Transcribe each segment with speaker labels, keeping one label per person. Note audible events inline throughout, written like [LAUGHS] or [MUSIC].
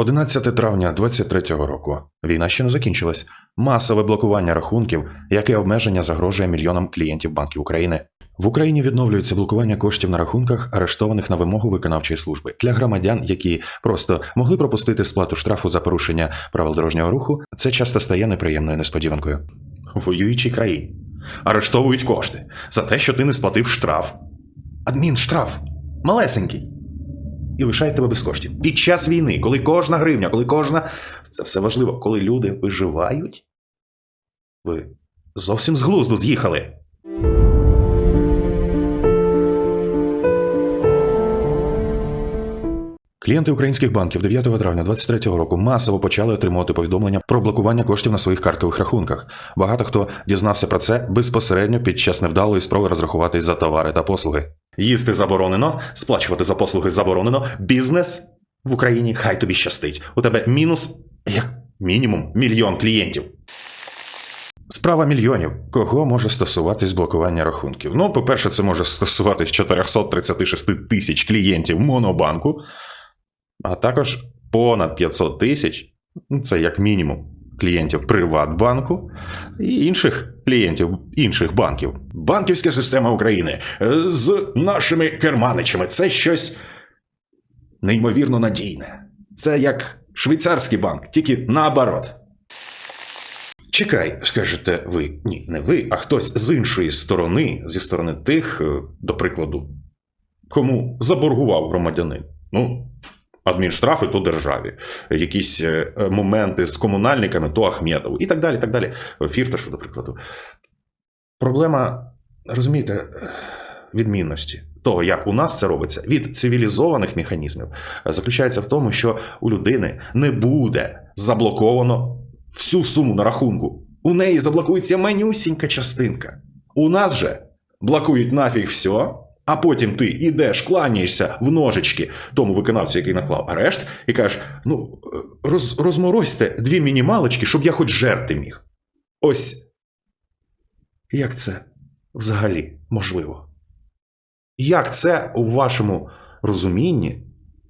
Speaker 1: 11 травня 23-го року. Війна ще не закінчилась. Масове блокування рахунків, яке обмеження загрожує мільйонам клієнтів банків України. В Україні відновлюється блокування коштів на рахунках, арештованих на вимогу виконавчої служби для громадян, які просто могли пропустити сплату штрафу за порушення правил дорожнього руху. Це часто стає неприємною несподіванкою. В воюючій країні арештовують кошти за те, що ти не сплатив штраф. Адмінштраф малесенький і лишають тебе без коштів. Під час війни, коли кожна гривня, коли кожна. Це все важливо, коли люди виживають. Ви зовсім з глузду з'їхали. Клієнти українських банків 9 травня 2023 року масово почали отримувати повідомлення про блокування коштів на своїх карткових рахунках. Багато хто дізнався про це безпосередньо під час невдалої спроби розрахуватись за товари та послуги. Їсти заборонено, сплачувати за послуги заборонено. Бізнес в Україні хай тобі щастить. У тебе мінус як мінімум мільйон клієнтів. Справа мільйонів. Кого може стосуватись блокування рахунків? Ну, по-перше, це може стосуватись 436 тисяч клієнтів Монобанку, а також понад 500 тисяч, ну, це як мінімум, клієнтів Приватбанку і інших клієнтів інших банків. Банківська система України е, з нашими керманичами це щось неймовірно надійне. Це як швейцарський банк, тільки наоборот. Чекай, скажете ви. Ні, не ви, а хтось з іншої сторони, зі сторони тих, е, до прикладу, кому заборгував громадянин. Ну, адмінштрафи то державі, якісь е, моменти з комунальниками, то Ахметову, і так далі. так далі. Фірташу, до прикладу. Проблема, розумієте, відмінності того, як у нас це робиться, від цивілізованих механізмів, е, заключається в тому, що у людини не буде заблоковано всю суму на рахунку. У неї заблокується манюсінька частинка. У нас же блокують нафіг все, а потім ти ідеш, кланяєшся в ножички тому виконавцю, який наклав арешт, і кажеш: ну, роз, розморозьте дві мінімалочки, щоб я хоч жерти міг. Ось як це взагалі можливо? Як це у вашому розумінні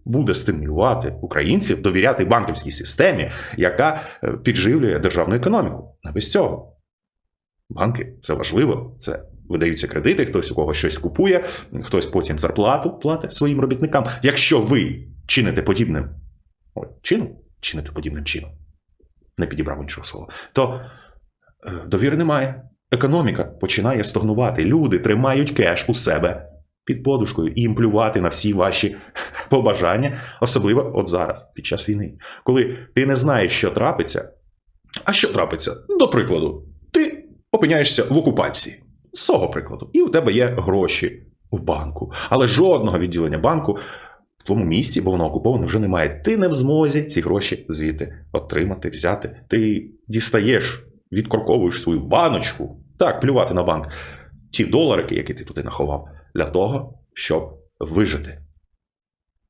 Speaker 1: буде стимулювати українців довіряти банківській системі, яка е, підживлює державну економіку? Не без цього. Банки це важливо, це видаються кредити, хтось у когось щось купує, хтось потім зарплату платить своїм робітникам. Якщо ви чините подібним чином, чините подібним чином, не підібрав іншого слова, то е, довіри немає. Економіка починає стогнувати. Люди тримають кеш у себе під подушкою і імплювати на всі ваші [LAUGHS] побажання, особливо от зараз, під час війни. Коли ти не знаєш, що трапиться. А що трапиться? До прикладу, ти опиняєшся в окупації. З цього прикладу. І у тебе є гроші в банку. Але жодного відділення банку в твоєму місці, бо воно окуповане, вже немає. Ти не в змозі ці гроші звідти отримати, взяти. Ти дістаєш, відкорковуєш свою баночку, так, плювати на банк, ті доларики, які ти туди наховав, для того, щоб вижити.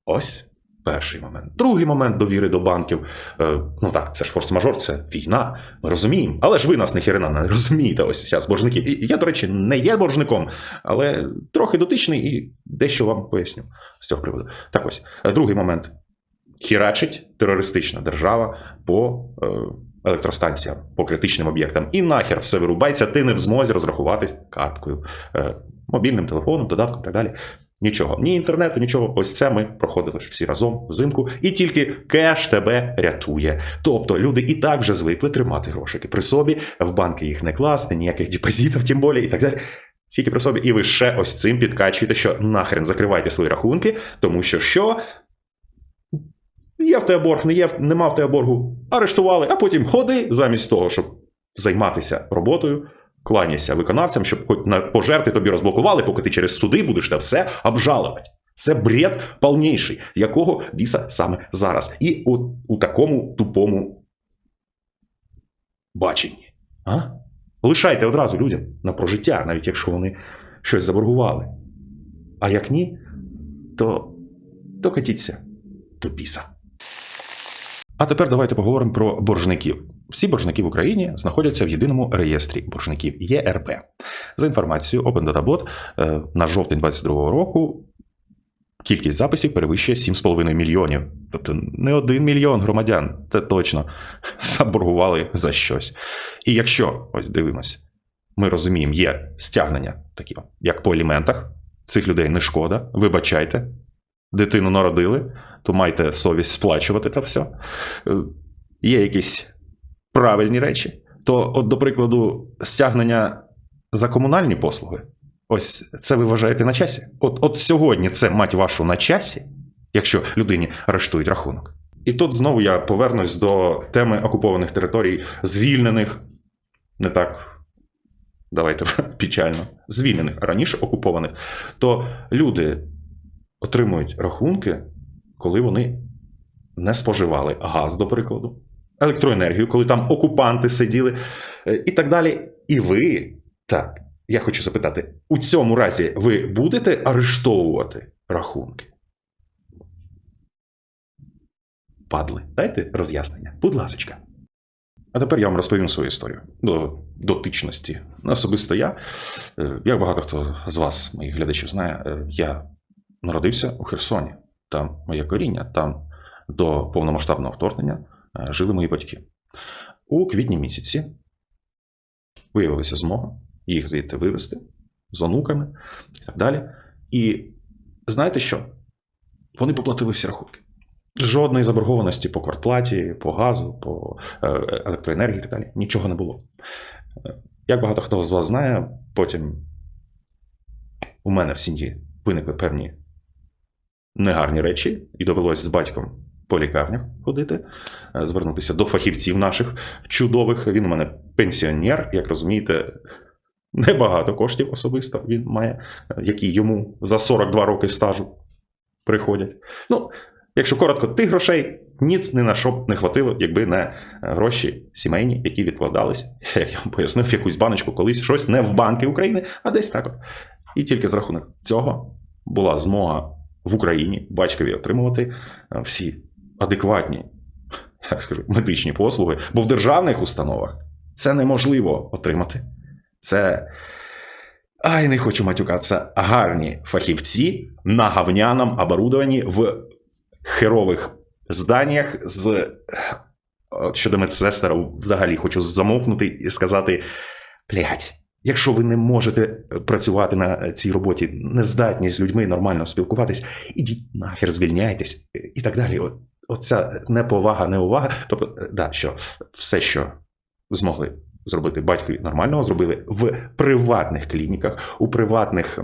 Speaker 1: Ось перший момент. Другий момент довіри до банків. Е, ну так, це ж форс-мажор, це війна. Ми розуміємо. Але ж ви нас не херена не розумієте ось зараз, боржники. І я, до речі, не є боржником, але трохи дотичний і дещо вам поясню з цього приводу. Так ось, е, другий момент. Хірачить терористична держава по е, електростанціям, по критичним об'єктам. І нахер все вирубається, ти не в змозі розрахуватись карткою, мобільним телефоном, додатком і так далі. Нічого, ні інтернету, нічого. Ось це ми проходили всі разом взимку, і тільки кеш тебе рятує. Тобто люди і так вже звикли тримати грошики при собі, в банки їх не класти, ніяких депозитів, тим більше, і так далі. Тільки при собі, і ви ще ось цим підкачуєте, що нахрен закривайте свої рахунки, тому що що? Є в тебе борг, не є, нема в тебе боргу, арештували, а потім ходи замість того, щоб займатися роботою, кланяйся виконавцям, щоб хоч на пожерти тобі розблокували, поки ти через суди будеш те все обжалувати. Це бред повніший, якого біса саме зараз. І у, у такому тупому баченні. А? Лишайте одразу людям на прожиття, навіть якщо вони щось заборгували. А як ні, то докатіться до біса. А тепер давайте поговоримо про боржників. Всі боржники в Україні знаходяться в єдиному реєстрі боржників ЄРП. За інформацією Open Data Bot, е, на жовтень 2022 року Кількість записів перевищує 7,5 мільйонів. Тобто не один мільйон громадян, це точно [LAUGHS] заборгували за щось. І якщо, ось дивимось, ми розуміємо, є стягнення, такі, як по аліментах, цих людей не шкода, вибачайте, дитину народили, то майте совість сплачувати та все. Е, Є якісь правильні речі, то, от, до прикладу, стягнення за комунальні послуги. Ось це ви вважаєте на часі? От, от сьогодні це мать вашу на часі, якщо людині арештують рахунок. І тут знову я повернусь до теми окупованих територій, звільнених, не так, давайте [LAUGHS] печально, звільнених, а раніше окупованих, то люди отримують рахунки, коли вони не споживали газ, до прикладу, електроенергію, коли там окупанти сиділи, е, і так далі. І ви так. Я хочу запитати: у цьому разі ви будете арештовувати рахунки? Падли. Дайте роз'яснення, будь ласка. А тепер я вам розповім свою історію до дотичності. Особисто я, е, як багато хто з вас, моїх глядачів, знає, е, я народився у Херсоні. Там моє коріння, там до повномасштабного вторгнення жили мої батьки. У квітні місяці виявилася змога їх звідти вивезти з онуками і так далі. І знаєте що? Вони поплатили всі рахунки. Жодної заборгованості по квартплаті, по газу, по е, електроенергії і так далі. Нічого не було. Е, Як багато хто з вас знає, потім у мене в сім'ї виникли певні негарні речі, і довелося з батьком по лікарнях ходити, е, звернутися до фахівців наших чудових. Він у мене пенсіонер, як розумієте, небагато коштів особисто він має, е, які йому за 42 роки стажу приходять. Ну, якщо коротко, тих грошей ніц ні на що б не хватило, якби не е, гроші сімейні, які відкладалися, [LAUGHS] як я вам пояснив, якусь баночку колись щось не в банки України, а десь так от. І тільки з рахунок цього була змога в Україні батькові отримувати всі адекватні, як скажу, медичні послуги, бо в державних установах це неможливо отримати. Це. Ай, не хочу матюкатися. Гарні фахівці на гавняному оборудованні в херових зданнях з. Щодо медсестер, взагалі хочу замовкнути і сказати: блядь, якщо ви не можете працювати на цій роботі, не здатні з людьми нормально спілкуватись, ідіть нахер, звільняйтесь і так далі. Оця неповага, неувага. Тобто, е, да, що все, що змогли зробити батькові нормального, зробили в приватних клініках, у приватних.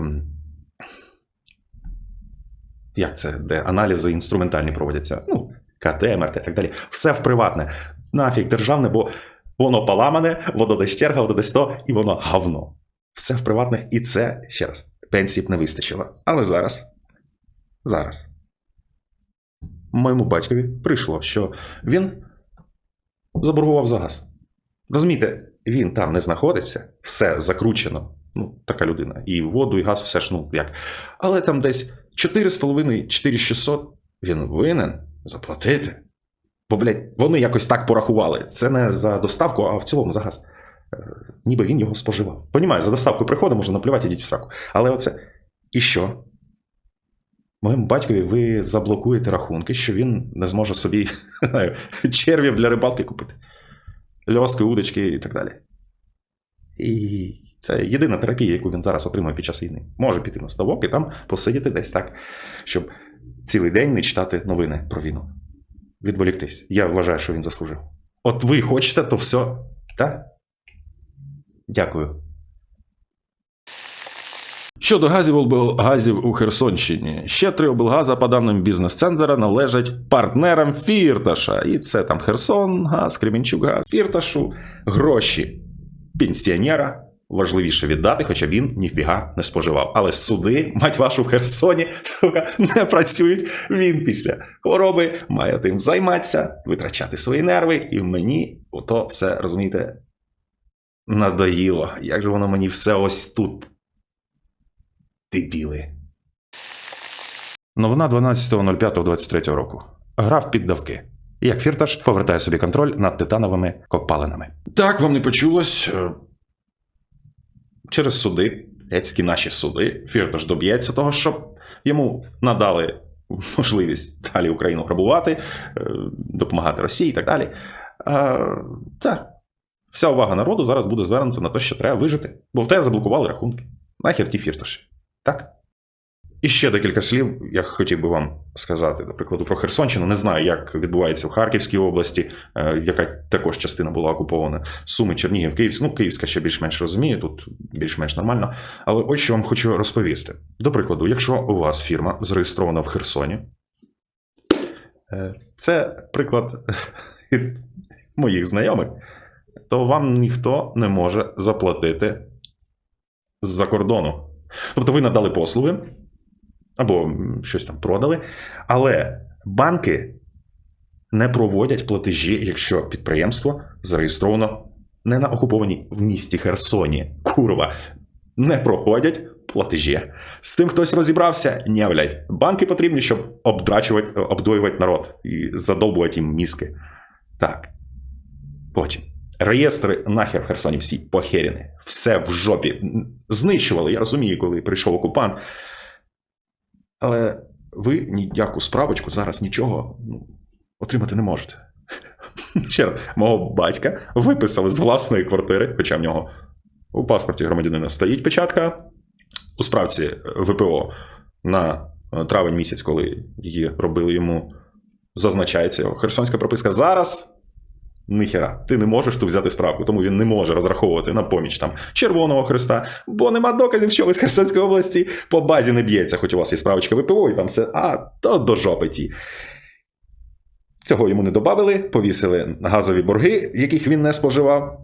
Speaker 1: Як це, де аналізи інструментальні проводяться? Ну, КТ, МРТ і так далі. Все в приватне. Нафіг державне, бо воно поламане, воно десь черга, воно десь то, і воно говно. Все в приватних, і це, ще раз, пенсії б не вистачило. Але зараз, зараз, моєму батькові прийшло, що він заборгував за газ. Розумієте, він там не знаходиться, все закручено. Ну, така людина. І воду, і газ, все ж, ну як. Але там десь 4,5-4600 він винен заплатити. Бо, блядь, вони якось так порахували. Це не за доставку, а в цілому за газ. Е, Ніби він його споживав. Понімаю, за доставку приходить, можна наплювати, ідіть в сраку. Але оце. І що? Моєму батькові ви заблокуєте рахунки, що він не зможе собі [LAUGHS] червів для рибалки купити, льоски, удочки і так далі. І це єдина терапія, яку він зараз отримує під час війни. Може піти на ставок і там посидіти десь так, щоб цілий день не читати новини про війну. Відволіктись. Я вважаю, що він заслужив. От ви хочете, то все. Так? Дякую. Щодо газів облгазів у Херсонщині, ще три облгаза, по даним бізнес-цензора, належать партнерам Фірташа. І це там Херсон, газ, Кремінчук, газ, Фірташу, гроші пенсіонера. Важливіше віддати, хоча він ніфіга не споживав. Але суди, мать вашу в Херсоні, сука, не працюють. Він після хвороби має тим займатися, витрачати свої нерви, і мені ото все, розумієте, надоїло. Як же воно мені все ось тут Дебіли. Новина 12.05.23 року. Гра в піддавки. Як фірташ повертає собі контроль над титановими копалинами. Так, вам не почулось. Е, Через суди, гецькі наші суди, фірташ доб'ється того, щоб Йому надали можливість далі Україну грабувати, е, допомагати Росії і так далі. Е, Та вся увага народу зараз буде звернута на те, що треба вижити, бо в тебе заблокували рахунки. Нахер ті фірташі. Так? І ще декілька слів я хотів би вам сказати, до прикладу, про Херсонщину. Не знаю, як відбувається в Харківській області, е, яка також частина була окупована. Суми, Чернігів, Київська. Ну, Київська ще більш-менш розуміє, тут більш-менш нормально. Але ось що вам хочу розповісти. До прикладу, якщо у вас фірма зареєстрована в Херсоні, е, це приклад [LAUGHS] моїх знайомих, то вам ніхто не може заплатити з-за кордону. Тобто ви надали послуги або щось там продали, але банки не проводять платежі, якщо підприємство зареєстровано не на окупованій в місті Херсоні. Курва, не проходять платежі. З тим хтось розібрався, не блядь. Банки потрібні, щоб обдрачувати, обдоювати народ і задовбувати їм мізки. Так. Потім. Реєстри нахер в Херсоні всі похерені. Все в жопі. Знищували. Я розумію, коли прийшов окупант. Але ви ніяку справочку зараз нічого ну, отримати не можете. [LAUGHS] Ще раз, мого батька виписали з власної квартири, хоча в нього у паспорті громадянина стоїть печатка. У справці ВПО на е, травень місяць, коли її робили йому, зазначається його херсонська прописка. Зараз ніхера, ти не можеш тут взяти справку, тому він не може розраховувати на поміч там Червоного Христа, бо нема доказів, що ви з Херсонської області по базі не б'ється, хоч у вас є справочка ВПО, і там все, а то до жопи ті. Цього йому не додали, повісили газові борги, яких він не споживав.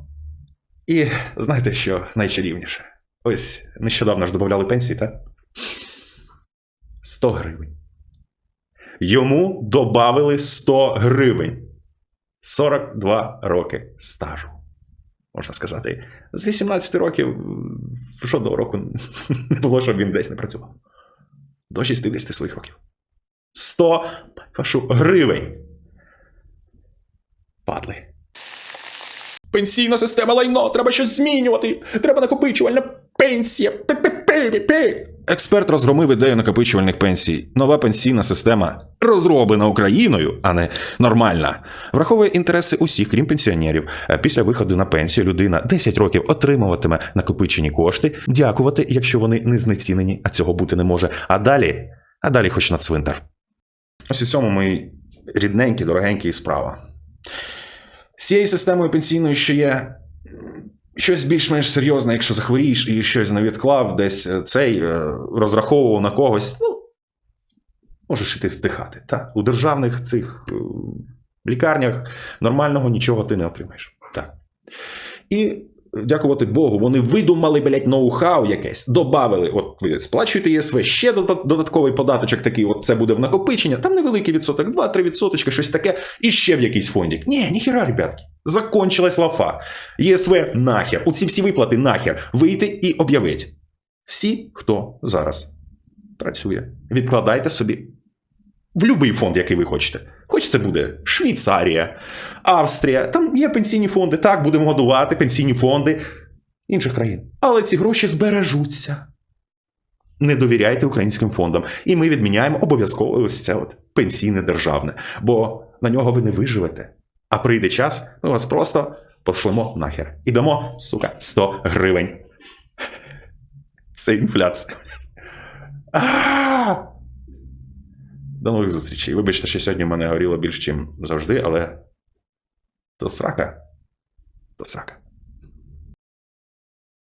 Speaker 1: І знаєте, що найчарівніше? Ось нещодавно ж додавали пенсії, так? 100 гривень. Йому додали 100 гривень. 42 роки стажу. Можна сказати, з 18 років жодного року не було, щоб він десь не працював. До 60 своїх років. 100 вашу гривень. Падли. Пенсійна система лайно, треба щось змінювати. Треба накопичувальна пенсія. Пе-пе-пе-пе-пе. Експерт розгромив ідею накопичувальних пенсій. Нова пенсійна система розроблена Україною, а не нормальна. Враховує інтереси усіх, крім пенсіонерів. Е, Після виходу на пенсію людина 10 років отримуватиме накопичені кошти, дякувати, якщо вони не знецінені, а цього бути не може. А далі, а далі хоч на цвинтар. Ось у цьому мої рідненькі, дорогенькі справа. З цією системою пенсійною ще є щось більш-менш серйозне, якщо захворієш і щось не відклав, десь е, цей е, розраховував на когось. Ну, можеш іти здихати. Та? У державних цих е, лікарнях нормального нічого ти не отримаєш. Так. І дякувати Богу, вони видумали, блядь, ноу-хау якесь, добавили, от ви сплачуєте ЄСВ, ще додатковий податочок такий, от це буде в накопичення, там невеликий відсоток, 2-3 відсоточки, щось таке, і ще в якийсь фондик. Ні, ніхіра, ребятки. Закончилась лафа. ЄСВ нахер. У ці всі виплати нахер. Вийти і об'явити. Всі, хто зараз працює, відкладайте собі в будь-який фонд, який ви хочете. Хоч це буде Швейцарія, Австрія, там є пенсійні фонди, так, будемо годувати пенсійні фонди інших країн. Але ці гроші збережуться. Не довіряйте українським фондам. І ми відміняємо обов'язково ось це от пенсійне державне, бо на нього ви не виживете. А прийде час, ми вас просто пошлемо нахер. І дамо, сука, 100 гривень. Це інфляція. До нових зустрічей. Вибачте, що сьогодні в мене горіло більш, ніж завжди, але то срака. То срака.